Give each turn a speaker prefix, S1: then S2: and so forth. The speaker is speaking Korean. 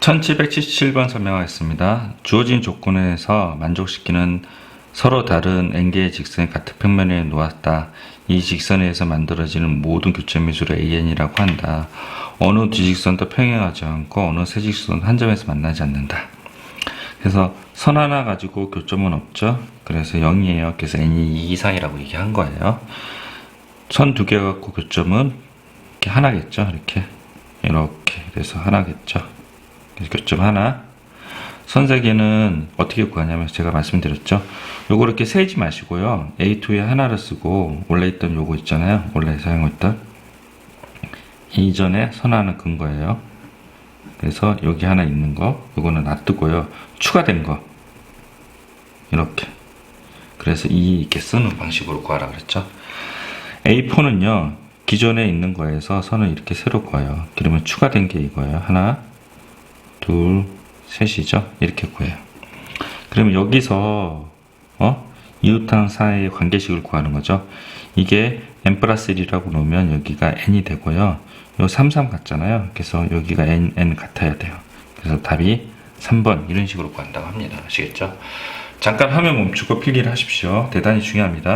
S1: 1777번 설명하겠습니다. 주어진 조건에서 만족시키는 서로 다른 n개의 직선이 같은 평면에 놓았다. 이 직선에서 만들어지는 모든 교점 미수를 an이라고 한다. 어느 두 직선도 평행하지 않고 어느 세 직선도 한 점에서 만나지 않는다. 그래서 선 하나 가지고 교점은 없죠. 그래서 0이에요. 그래서 n이 2 이상이라고 얘기한 거예요. 선 두 개 갖고 교점은 이렇게 하나겠죠. 이렇게 이렇게 그래서 하나겠죠. 교점 하나. 선세 개는 어떻게 구하냐면 제가 말씀드렸죠. 요거 이렇게 세지 마시고요. A2에 하나를 쓰고 원래 있던 요거 있잖아요. 원래 사용했던 이전에 선 하나 근 거예요. 그래서 여기 하나 있는 거, 요거는 놔두고요. 추가된 거 이렇게. 그래서 이 이렇게 쓰는 방식으로 구하라 그랬죠. A4는요, 기존에 있는 거에서 선을 이렇게 새로 구해요. 그러면 추가된 게 이거예요. 하나, 둘, 셋이죠. 이렇게 구해요. 그러면 여기서, 어? 이웃항 사이의 관계식을 구하는 거죠. 이게 n 플러스 1이라고 놓으면 여기가 n이 되고요. 요 3, 3 같잖아요. 그래서 여기가 n, n 같아야 돼요. 그래서 답이 3번 이런 식으로 구한다고 합니다. 아시겠죠? 잠깐 화면 멈추고 필기를 하십시오. 대단히 중요합니다.